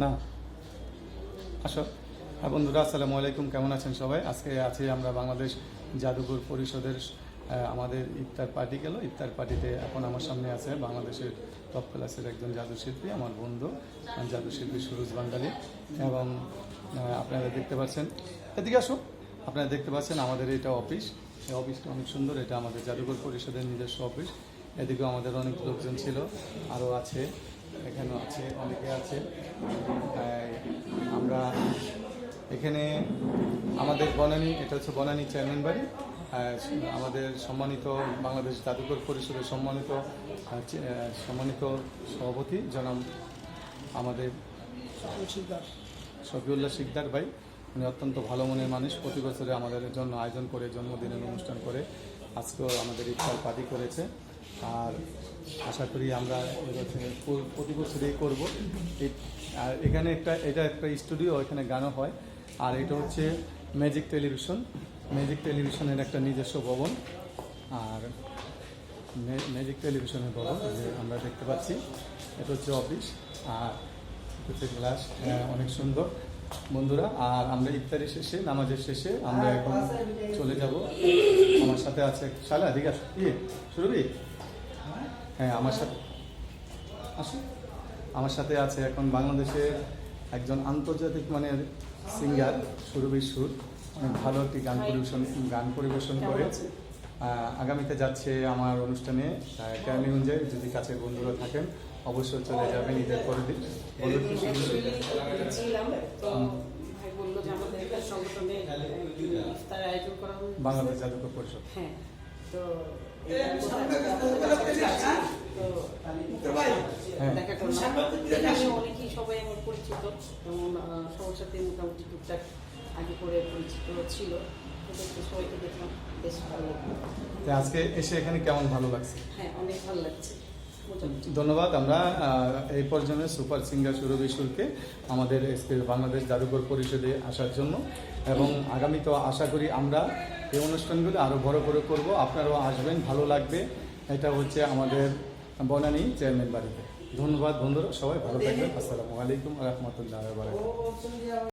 না। আসো। হ্যাঁ বন্ধুরা, আসসালামু আলাইকুম। কেমন আছেন সবাই? আজকে আছি আমরা বাংলাদেশ জাদুঘর পরিষদের আমাদের ইফতার পার্টি গেল। ইফতার পার্টিতে এখন আমার সামনে আছে বাংলাদেশের টপ ক্লাসের একজন জাদুশিল্পী, আমার বন্ধু, জাদুশিল্পী সুরজ বাঙ্গালি এবং আপনারা দেখতে পাচ্ছেন, এদিকে আসো। আপনারা দেখতে পাচ্ছেন আমাদের এটা অফিস। এই অফিসটা অনেক সুন্দর। এটা আমাদের জাদুঘর পরিষদের নিজস্ব অফিস। এদিকেও আমাদের অনেক লোকজন ছিল, আরও আছে। এখানেও আছে, অনেকে আছে। আমরা এখানে আমাদের বনানী, এটা হচ্ছে বনানী চেয়ারম্যান বাড়ি। আমাদের সম্মানিত বাংলাদেশ জাদুঘর পরিষদের সম্মানিত সম্মানিত সভাপতি জনাব আমাদের শফিউল্লাহ শিকদার ভাই। উনি অত্যন্ত ভালো মনের মানুষ। প্রতি বছরে আমাদের জন্য আয়োজন করে, জন্মদিনের অনুষ্ঠান করে। আজকেও আমাদের ইফতার পাতি করেছে। আর আশা করি আমরা এবছর প্রতি বছরই করব। আর এখানে একটা, এটা একটা স্টুডিও, এখানে গানও হয়। আর এটা হচ্ছে ম্যাজিক টেলিভিশন ম্যাজিক টেলিভিশনের একটা নিজস্ব ভবন। আর ম্যাজিক টেলিভিশনের ভবন যে আমরা দেখতে পাচ্ছি। এটা হচ্ছে অফিস আর হচ্ছে গ্লাস অনেক সুন্দর। বন্ধুরা, আর আমরা ইফতারি শেষে, নামাজের শেষে আমরা এখন চলে যাব। আমার সাথে আছে শালা কি শুরুবি হ্যাঁ আমার সাথে আসো। আমার সাথে আছে এখন বাংলাদেশের একজন আন্তর্জাতিক মানের সিঙ্গার সুরভি সুর। অনেক ভালো একটি গান পরিবেশন গান পরিবেশন করে। আগামীতে যাচ্ছে আমার অনুষ্ঠানে ক্যারানীগঞ্জে যদি কাছের বন্ধুরা থাকেন অবশ্যই চলে যাবেন ঈদের পরের দিন। বাংলাদেশ জাদুঘর পরিষদ। হ্যাঁ তো এটা কোথায় আপনাদের কাছে আছে, তো হ্যাঁ। দেখা করলাম। এখানে অনেকেই সবাই আমার পরিচিত। যেমন সবার সাথে মোটামুটি টুকটাক আগে করে পরিচিত ছিল। সবাইকে দেখলাম। বেশ ভালো লাগল। আজকে এসে এখানে কেমন ভালো লাগছে? হ্যাঁ অনেক ভালো লাগছে। ধন্যবাদ। আমরা এই পর্যন্ত সুপার সিঙ্গার সুরভি সুরকে আমাদের বাংলাদেশ জাদুঘর পরিষদে আসার জন্য। এবং আগামী তো আশা করি আমরা এই অনুষ্ঠানগুলো আরও বড় করে করব। আপনারাও আসবেন ভালো লাগবে। এটা হচ্ছে আমাদের বনানী চেয়ারম্যান বাড়িতে। ধন্যবাদ বন্ধুরা সবাই ভালো থাকবেন। আসসালামু আলাইকুম রহমতুল্লাহ